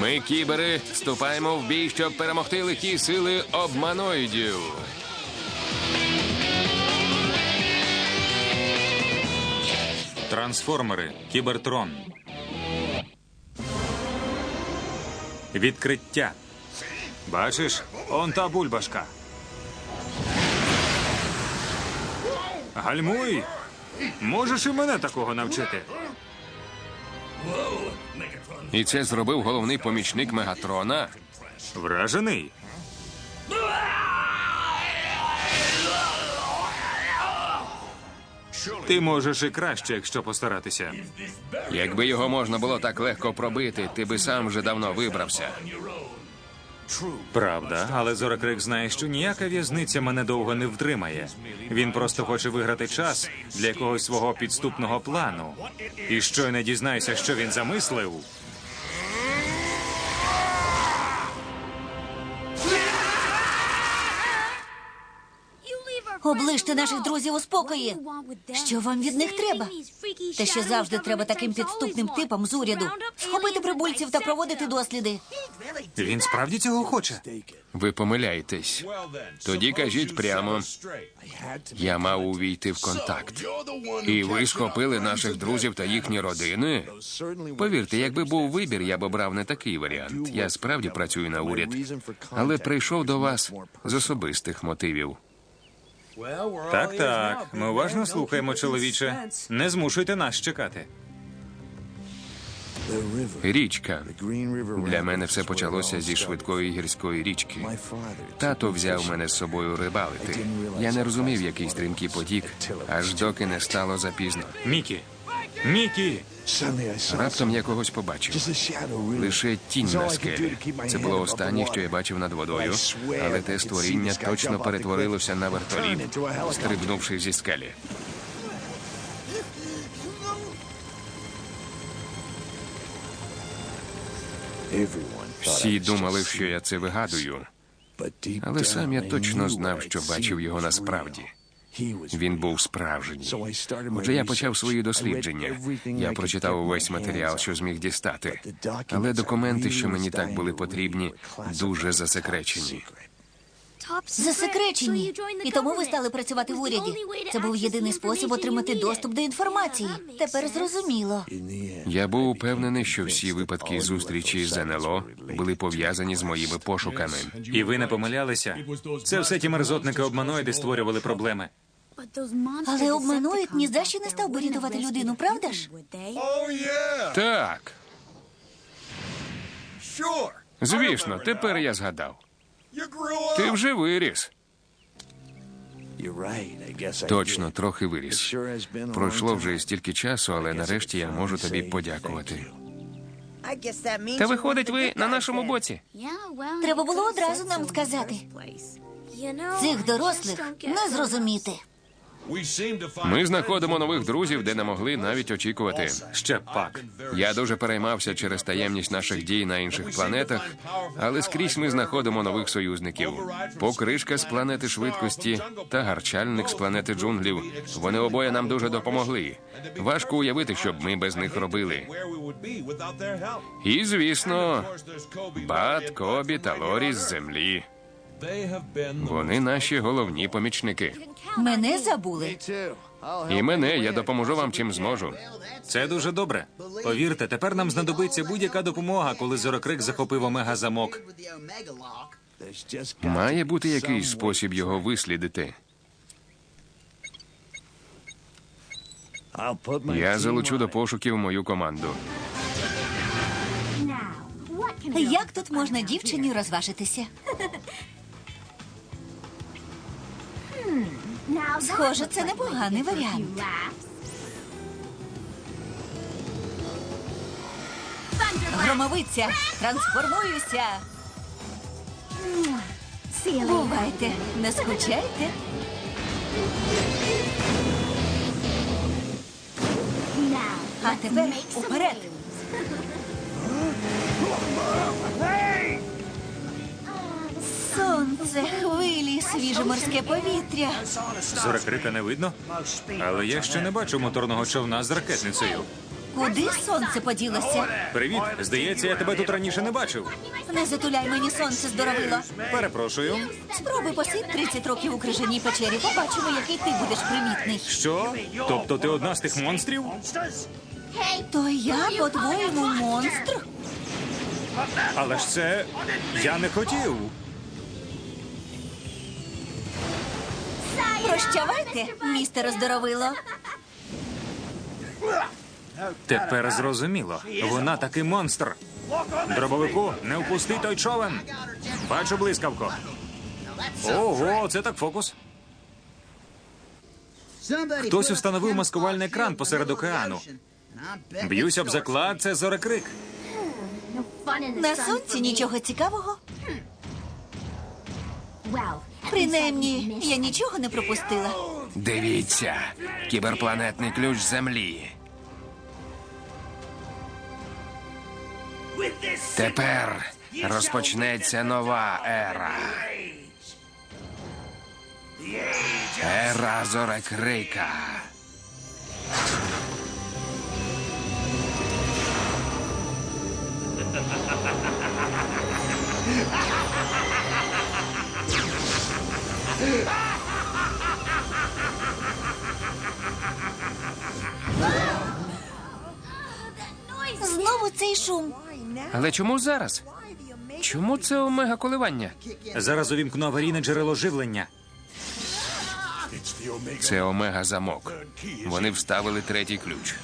Ми, кібери, вступаємо в бій, щоб перемогти лихі сили обманоїдів. Трансформери. Кібертрон. Відкриття. Бачиш, он та бульбашка. Гальмуй. Можеш і мене такого навчити. І це зробив головний помічник Мегатрона. Вражений. Ти можеш і краще, якщо постаратися. Якби його можна було так легко пробити, ти би сам вже давно вибрався. Правда, але Зорокрик знає, що ніяка в'язниця мене довго не втримає. Він просто хоче виграти час для якогось свого підступного плану. І щойно дізнаюся, що він замислив. Оближте наших друзів у спокої. Що вам від них треба? Те, що завжди треба таким підступним типам з уряду схопити прибульців та проводити досліди. Він справді цього хоче. Ви помиляєтесь. Тоді кажіть прямо. Я мав увійти в контакт. І ви схопили наших друзів та їхні родини. Повірте, якби був вибір, я б обрав не такий варіант. Я справді працюю на уряд, але прийшов до вас з особистих мотивів. Так, так. Ми уважно слухаємо, чоловіче. Не змушуйте нас чекати. Річка. Для мене все почалося зі швидкої гірської річки. Тато взяв мене з собою рибалити. Я не розумів, який стрімкий потік, аж доки не стало запізно. Мікі. Мікі! Раптом я когось побачив. Лише тінь на скелі. Це було останнє, що я бачив над водою, але те створіння точно перетворилося на вертоліт, стрибнувши зі скелі. Всі думали, що я це вигадую, але сам я точно знав, що бачив його насправді. Він був справжній. Отже, я почав свої дослідження. Я прочитав увесь матеріал, що зміг дістати. Але документи, що мені так були потрібні, дуже засекречені. Засекречені. І тому ви стали працювати в уряді. Це був єдиний спосіб отримати доступ до інформації. Тепер зрозуміло. Я був упевнений, що всі випадки зустрічі з НЛО були пов'язані з моїми пошуками. І ви не помилялися? Це все ті мерзотники обманоїди створювали проблеми. Але обманують ні за що не став би рятувати людину, правда ж? Так, звісно, тепер я згадав. Ти вже виріс. Точно, трохи виріс. Пройшло вже стільки часу, але нарешті я можу тобі подякувати. Та виходить, ви на нашому боці. Треба було одразу нам сказати. Цих дорослих не зрозуміти. Ми знаходимо нових друзів, де не могли навіть очікувати. Ще пак. Я дуже переймався через таємність наших дій на інших планетах, але скрізь ми знаходимо нових союзників. Покришка з планети швидкості та гарчальник з планети джунглів. Вони обоє нам дуже допомогли. Важко уявити, щоб ми без них робили. І звісно, Бат, Кобі та Лорі з землі. Вони наші головні помічники. Мене забули. І мене я допоможу вам чим зможу. Це дуже добре. Повірте, тепер нам знадобиться будь-яка допомога, коли Зорокрик захопив омега замок. Має бути якийсь спосіб його вислідити. Я залучу до пошуків мою команду. Як тут можна дівчині розважитися? Схоже, це непоганий варіант. Громовиця, трансформуюся. Бувайте, не скучайте. А тепер уперед. Сонце, хвилі, свіже морське повітря. Зорекрика не видно, але я ще не бачу моторного човна з ракетницею. Куди сонце поділося? Привіт, здається, я тебе тут раніше не бачив. Не затуляй мені сонце здоровило. Перепрошую. Спробуй посидь 30 років у крижаній печері. Побачимо, який ти будеш примітний. Що? Тобто ти одна з тих монстрів? То я, по-твоєму, монстр? Але ж це я не хотів. Прощавайте, містере здоровило. Тепер зрозуміло. Вона таки монстр. Дробовику, не впусти той човен. Бачу блискавко. Ого, це так фокус. Хтось установив маскувальний екран посеред океану. Б'юсь об заклад, це зорекрик. На сонці нічого цікавого. Принаймні, я нічого не пропустила. Дивіться, кіберпланетний ключ землі. Тепер розпочнеться нова ера. Ера зорекрика. Але чому зараз? Чому це омега коливання? Зараз увімкну аварійне джерело живлення. Це омега замок. Вони вставили третій ключ.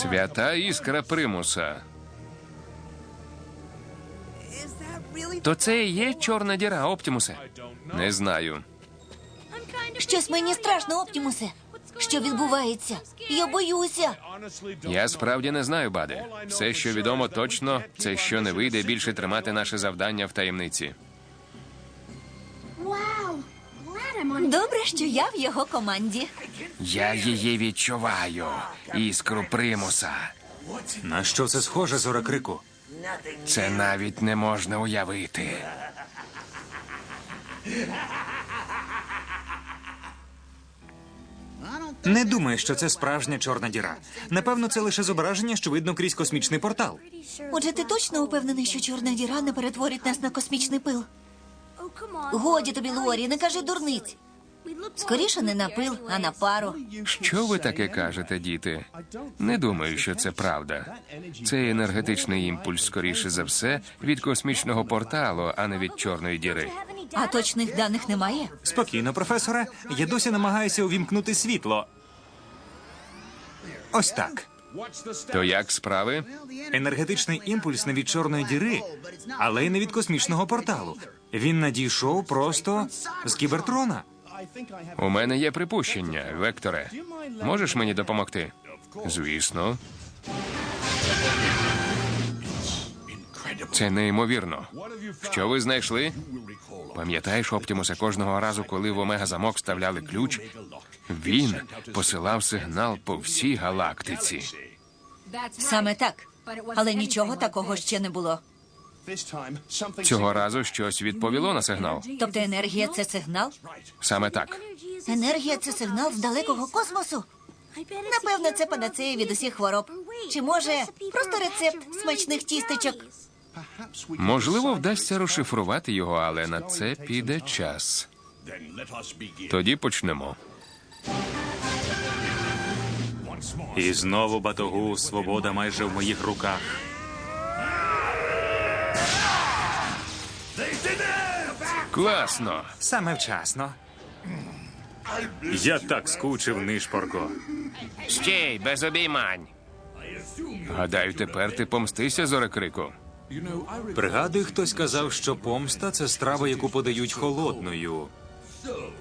Свята іскра примуса. То це і є чорна діра, Оптімусе? Не знаю. Щось мені страшно, Оптімусе. Що відбувається? Я боюся. Я справді не знаю, Баде. Все, що відомо точно, це що не вийде більше тримати наше завдання в таємниці. Добре, що я в його команді. Я її відчуваю. Іскру примуса. На що це схоже, зорекрику? Це навіть не можна уявити. Не думаю, що це справжня чорна діра. Напевно, це лише зображення, що видно крізь космічний портал. Отже, ти точно упевнений, що чорна діра не перетворить нас на космічний пил? Годі тобі, Лорі, не кажи дурниць. Скоріше не на пил, а на пару. Що ви таке кажете, діти? Не думаю, що це правда. Цей енергетичний імпульс, скоріше за все, від космічного порталу, а не від чорної діри. А точних даних немає? Спокійно, професоре. Я досі намагаюся увімкнути світло. Ось так. То як справи? Енергетичний імпульс не від чорної діри, але й не від космічного порталу. Він надійшов просто з кібертрона. У мене є припущення, Векторе. Можеш мені допомогти? Звісно. Це неймовірно. Що ви знайшли? Пам'ятаєш, Оптімусе, кожного разу, коли в Омега замок вставляли ключ, він посилав сигнал по всій галактиці. Саме так. Але нічого такого ще не було. Цього разу щось відповіло на сигнал. Тобто енергія це сигнал? Саме так. Енергія це сигнал з далекого космосу. Напевно, це панацея від усіх хвороб. Чи може просто рецепт смачних тістечок? Можливо, вдасться розшифрувати його, але на це піде час. Тоді почнемо. І знову батогу, свобода майже в моїх руках. Класно. Саме вчасно. Я так скучив, нишпорко. Ще й без обіймань. Гадаю, тепер ти помстися зорекрику. Пригадую, хтось казав, що помста це страва, яку подають холодною.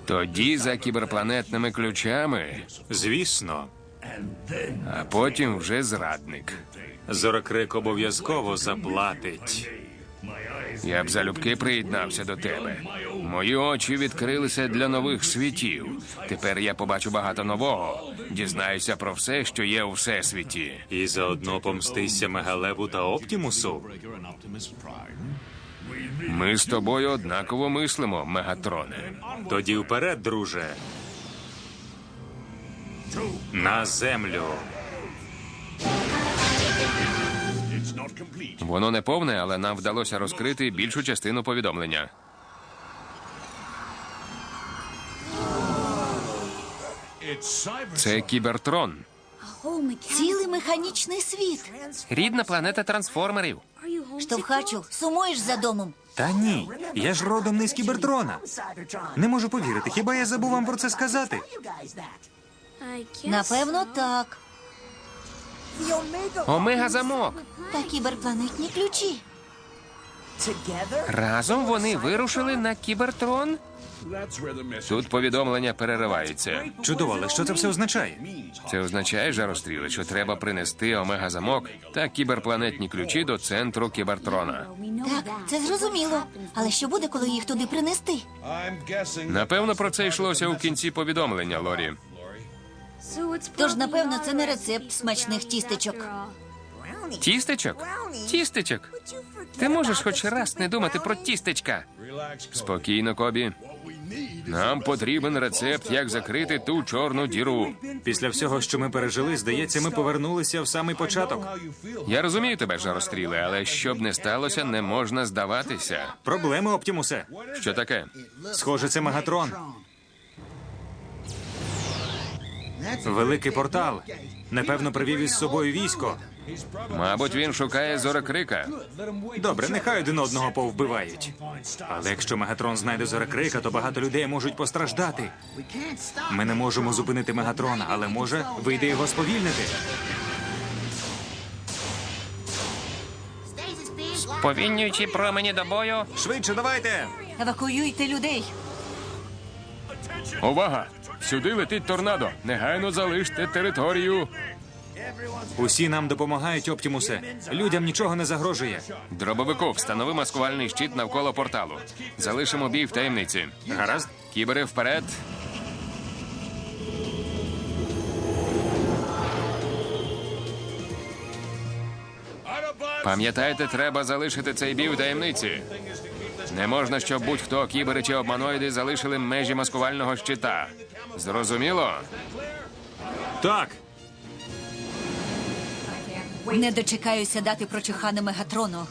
Тоді за кіберпланетними ключами, Звісно, а потім вже зрадник. зорокрик обов'язково заплатить. Я б залюбки приєднався до тебе. Мої очі відкрилися для нових світів. Тепер я побачу багато нового. Дізнаюся про все, що є у всесвіті. І заодно помстися Мегалеву та Оптімусу. Ми з тобою однаково мислимо, Мегатроне. Тоді вперед, друже. На землю. Воно не повне, але нам вдалося розкрити більшу частину повідомлення. Це кібертрон, Цілий механічний світ. рідна планета трансформерів. Штовхачу, сумуєш за домом. Та ні, я ж родом не з кібертрона. Не можу повірити, хіба я забув вам про це сказати? Напевно, так. Омега замок. Та кіберпланетні ключі. Разом вони вирушили на кібертрон. Тут повідомлення переривається. Чудово, але що це все означає? Це означає, жаростріли, що треба принести омега замок та кіберпланетні ключі до центру кібертрона. Так, це зрозуміло. Але що буде, коли їх туди принести? Напевно, про це йшлося у кінці повідомлення, Лорі. Тож, напевно, це не рецепт смачних тістечок. Тістечок? Тістечок. Ти можеш хоч раз не думати про тістечка. Спокійно, Кобі. Нам потрібен рецепт, як закрити ту чорну діру. Після всього, що ми пережили, здається, ми повернулися в самий початок. Я розумію тебе, жаростріли, але щоб не сталося, не можна здаватися. Проблеми, Оптімусе. Що таке? Схоже, це Мегатрон. Великий портал. Напевно, привів із собою військо. Мабуть, він шукає зорекрика. Добре, нехай один одного повбивають. Але якщо Мегатрон знайде зорекрика, то багато людей можуть постраждати. Ми не можемо зупинити Мегатрона, але може вийде його сповільнити. Повінюючи промені до бою. Швидше, давайте! Евакуюйте людей. Увага! Сюди летить торнадо. Негайно залиште територію. Усі нам допомагають, Оптімусе. Людям нічого не загрожує. Дробовику, встанови маскувальний щит навколо порталу. Залишимо бій в таємниці. Гаразд? Кібери вперед. Пам'ятайте, треба залишити цей бій в таємниці. Не можна, щоб будь-хто, кібери чи обманоїди, залишили межі маскувального щита. Зрозуміло? Так. Не дочекаюся дати прочухане мегатрону.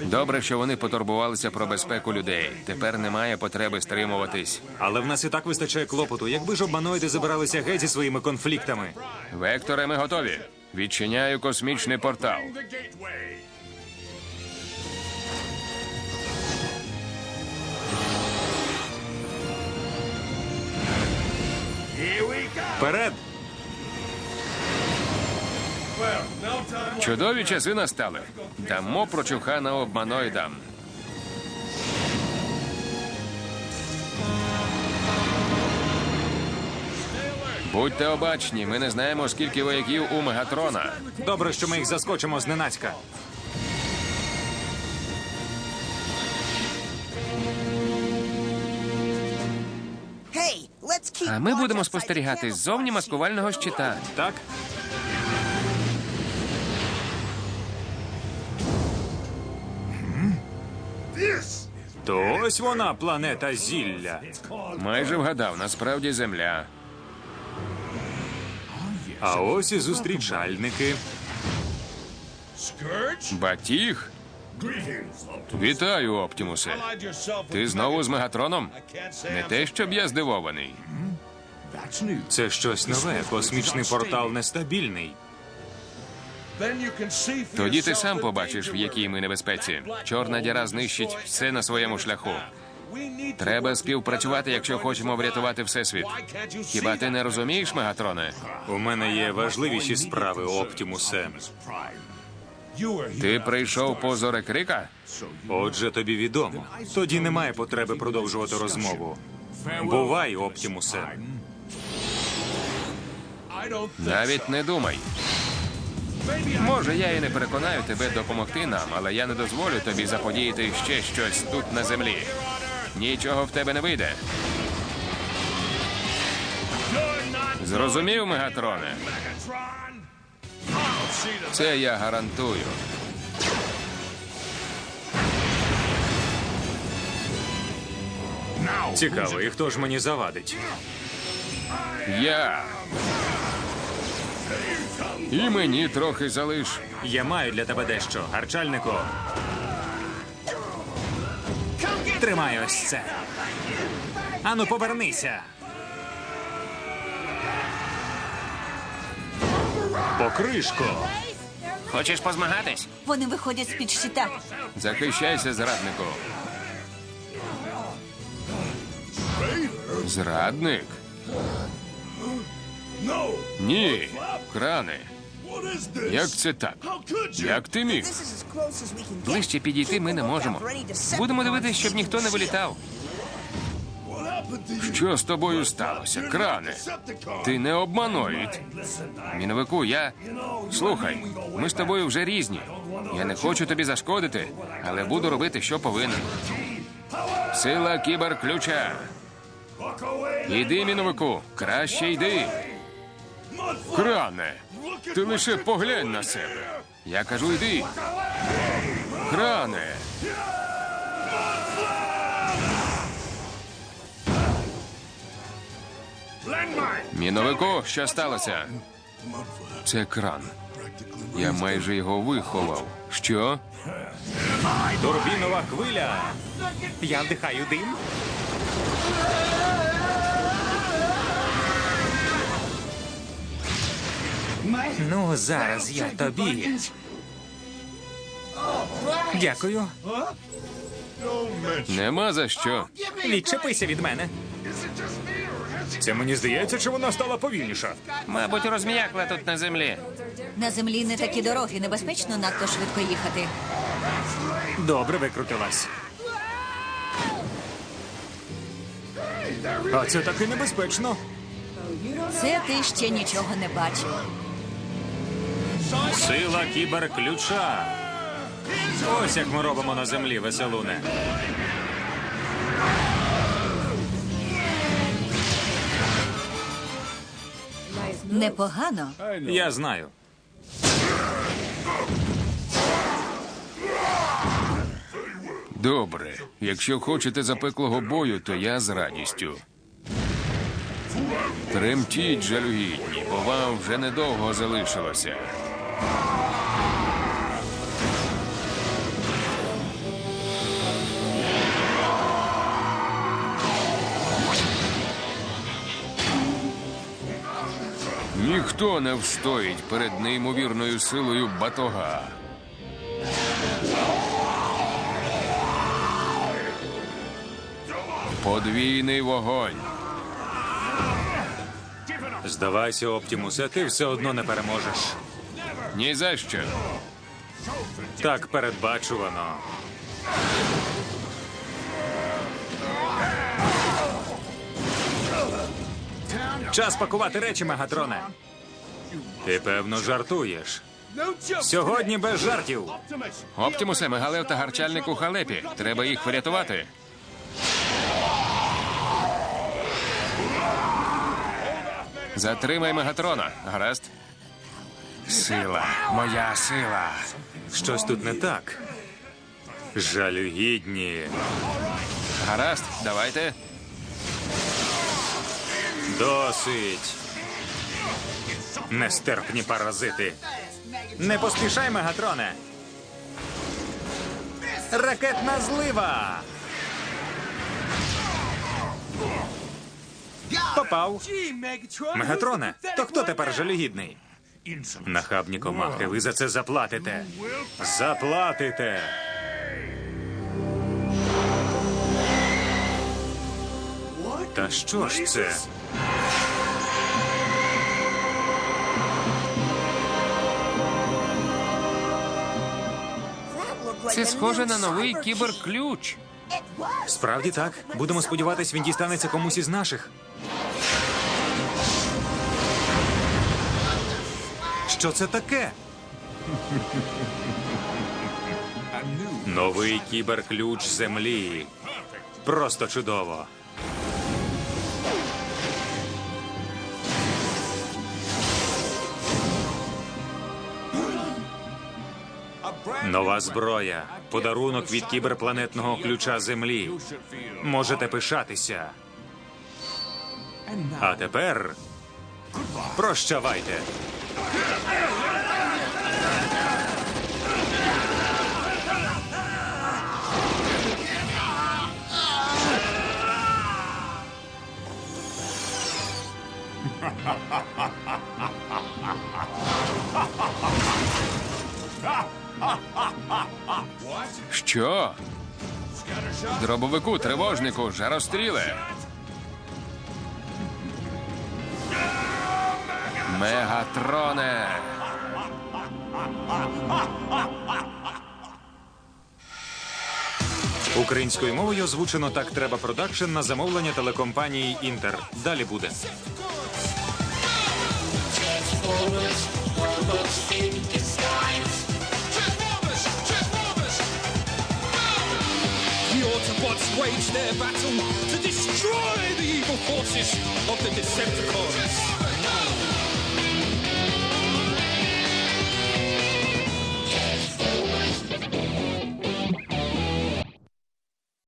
Добре, що вони потурбувалися про безпеку людей. Тепер немає потреби стримуватись. Але в нас і так вистачає клопоту. Якби ж обманоїди забиралися геть зі своїми конфліктами. Векторе, ми готові. Відчиняю космічний портал. Вперед! Чудові часи настали. Дамо прочухана обманоїдам. Будьте обачні, ми не знаємо, скільки вояків у Мегатрона. Добре, що ми їх заскочимо зненацька. А ми будемо спостерігати ззовні маскувального щита. Так? То ось вона, планета зілля. Майже вгадав, насправді земля. А ось і зустрічальники. Батіг? Вітаю, Оптімусе. Ти знову з Мегатроном? Не те, щоб я здивований. Це щось нове. Космічний портал нестабільний. Тоді ти сам побачиш, в якій ми небезпеці. Чорна діра знищить все на своєму шляху. Треба співпрацювати, якщо хочемо врятувати всесвіт. Хіба ти не розумієш, Мегатроне? У мене є важливіші справи, Оптімусе. Ти прийшов по зорекрика? Отже, тобі відомо. Тоді немає потреби продовжувати розмову. Бувай, Оптімусе. Навіть не думай. Може, я і не переконаю тебе допомогти нам, але я не дозволю тобі заподіяти ще щось тут на землі. Нічого в тебе не вийде. Зрозумів, Мегатроне? Це я гарантую. Цікаво, і хто ж мені завадить? Я. І мені трохи залиш. Я маю для тебе дещо, гарчальнику. Тримай ось це. Ану, повернися. Покришко. Хочеш позмагатись? Вони виходять з-під щита. Захищайся, зраднику. Зрадник? Ні, крани. Як це так? Як ти міг? Ближче підійти ми не можемо. Будемо дивитися, щоб ніхто не вилітав. Що з тобою сталося? Кране? Ти не обманоїд. Міновику, я. Слухай, ми з тобою вже різні. Я не хочу тобі зашкодити, але буду робити, що повинен. Сила кіберключа. Іди, міновику, краще йди. Кране, ти лише поглянь на себе. Я кажу, йди. Кране. Міновику, що сталося? Це кран. Я майже його виховав. Що? Турбінова хвиля. Я вдихаю дим. Ну, зараз я тобі. Дякую. Нема за що. Відчепися від мене. Це мені здається, чи вона стала повільніша. Мабуть, розм'якла тут на землі. На землі не такі дороги, небезпечно надто швидко їхати. Добре викрутилась. А це таки небезпечно. Це ти ще нічого не бачив. Сила кіберключа. Ось як ми робимо на землі, веселуне. Непогано. Я знаю. Добре. Якщо хочете запеклого бою, то я з радістю. Тремтіть, жалюгідні, бо вам вже недовго залишилося. Ніхто не встоїть перед неймовірною силою батога. Подвійний вогонь. Здавайся, Оптімусе, ти все одно не переможеш. Ні за що. Так передбачувано. Час пакувати речі, Мегатроне. Ти певно жартуєш. Сьогодні без жартів. Оптімусе, Мегалев та гарчальник у халепі. Треба їх врятувати. Затримай Мегатрона. Гаразд. Сила, моя сила. Щось тут не так. Жалюгідні. Гаразд, давайте. Досить. Нестерпні паразити. Не поспішай, Мегатроне. Ракетна злива. Попав. Мегатроне, то хто тепер жалюгідний? Нахабні комахи, ви за це заплатите. Заплатите. Та що ж це? Це схоже на новий кіберключ. Справді так. Будемо сподіватись, він дістанеться комусь із наших. Що це таке? Новий кіберключ землі. Просто чудово. Нова зброя. Подарунок від кіберпланетного ключа землі. Можете пишатися. А тепер прощавайте. Що? Дробовику, тривожнику, жаростріле. Мегатроне. Українською мовою озвучено так треба продакшн на замовлення телекомпанії Інтер. Далі буде. Wage their battle to destroy the evil forces of the Decepticons.